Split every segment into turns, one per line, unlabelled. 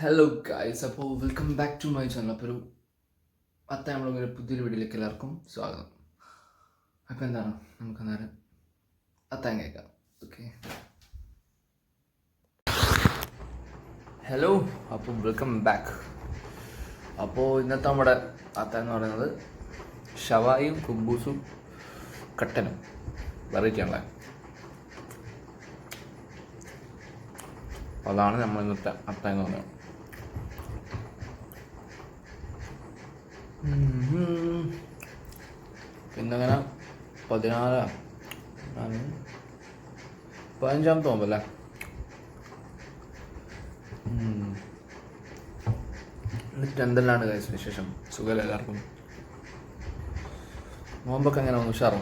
Hello guys അപ്പോൾ welcome back to my channel അപ്പോൾ ഒരു അത്തായമുള്ള പുതിയൊരു വീഡിയോയിലേക്ക് എല്ലാവർക്കും സ്വാഗതം. അപ്പോൾ എന്താണ്? നമുക്ക് അന്നേരം അത്തായം കേൾക്കാം ഓക്കെ ഹലോ അപ്പോൾ വെൽക്കം ബാക്ക് അപ്പോൾ ഇന്നത്തെ നമ്മുടെ അത്ത എന്ന് പറയുന്നത് ഷവായും കുബൂസും കട്ടനും. വെറൈറ്റി ആണല്ലേ? അതാണ് നമ്മൾ ഇന്നത്തെ അത്ത എന്ന് പറയുന്നത്. പിന്നങ്ങനെ പതിനാല് പതിനഞ്ചാമത്തെ നോമ്പല്ലേ. എന്നിട്ട് എന്തെല്ലാം കഴിച്ച വിശേഷം? സുഖമല്ല എല്ലാവർക്കും? നോമ്പൊക്കെ അങ്ങനെ ഒന്ന് ഉഷാറോ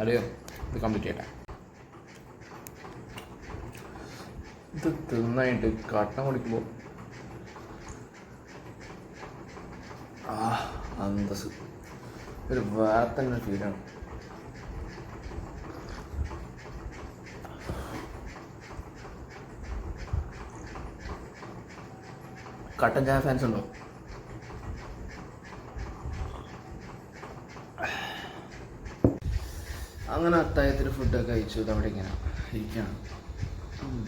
അറിയോ ഇത് കംപ്ലീറ്റ് ചെയ്യട്ടെ. ഇത് തിന്നായിട്ട് കട്ടം കുടിക്കുമ്പോൾ ആ അന്തസ് ഒരു വേറെ തന്നെ ഫീലാണ് കട്ടൻ ചായ ഫാൻസ് ഉണ്ടോ? അങ്ങനെ അത്തായത്തിൽ ഫുഡൊക്കെ കഴിച്ചു. അവിടെ ഇങ്ങനെ ഇരിക്കുകയാണ് ഉം.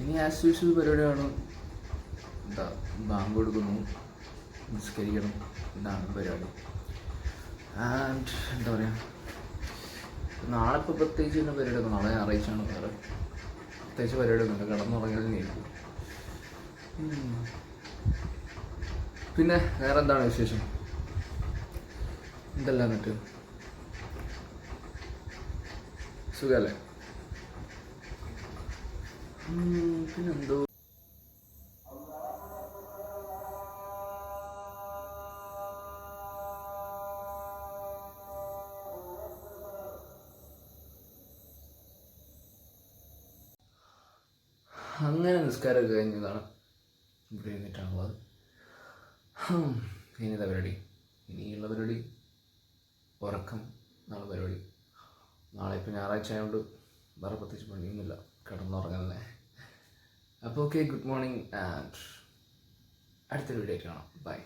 ഇനി ആസ് യൂഷ്വൽ പരിപാടിയാണ്. എന്താ ബാങ്ക് കൊടുക്കുന്നു. നിസ്കരിക്കണം. ഇതാണ് പരിപാടി. ആൻഡ് എന്താ പറയുക നാളെ ഇപ്പോൾ പ്രത്യേകിച്ച് തന്നെ പരിപാടിയൊന്നും നാളെ അറിയിച്ചാണ് വേറെ. പ്രത്യേകിച്ച് പരിപാടിയൊന്നുമില്ല. കിടന്നുറങ്ങാൻ നീക്കും പിന്നെ വേറെ എന്താണ് വിശേഷം? എന്തല്ല എന്നിട്ട്? സുഖല്ലേ? പിന്നെന്തോ? അങ്ങനെ നിസ്കാരമൊക്കെ കഴിഞ്ഞതാണ് ഇവിടെ ഇരുന്നിട്ടാണുള്ളത് ഹും, ഇനിയതാ പരിപാടി? ഇനിയുള്ള പരിപാടി? ഉറക്കം നാളെ പരിപാടി. നാളെ ഇപ്പോൾ ഞായറാഴ്ച ആയതുകൊണ്ട് വേറെ പ്രത്യേകിച്ച് പണിയൊന്നുമില്ല. കിടന്നുറങ്ങല്ലേ അപ്പോൾ ഓക്കെ ഗുഡ് മോർണിംഗ് ആൻഡ് അടുത്തൊരു വീഡിയോ കാണാം. ബൈ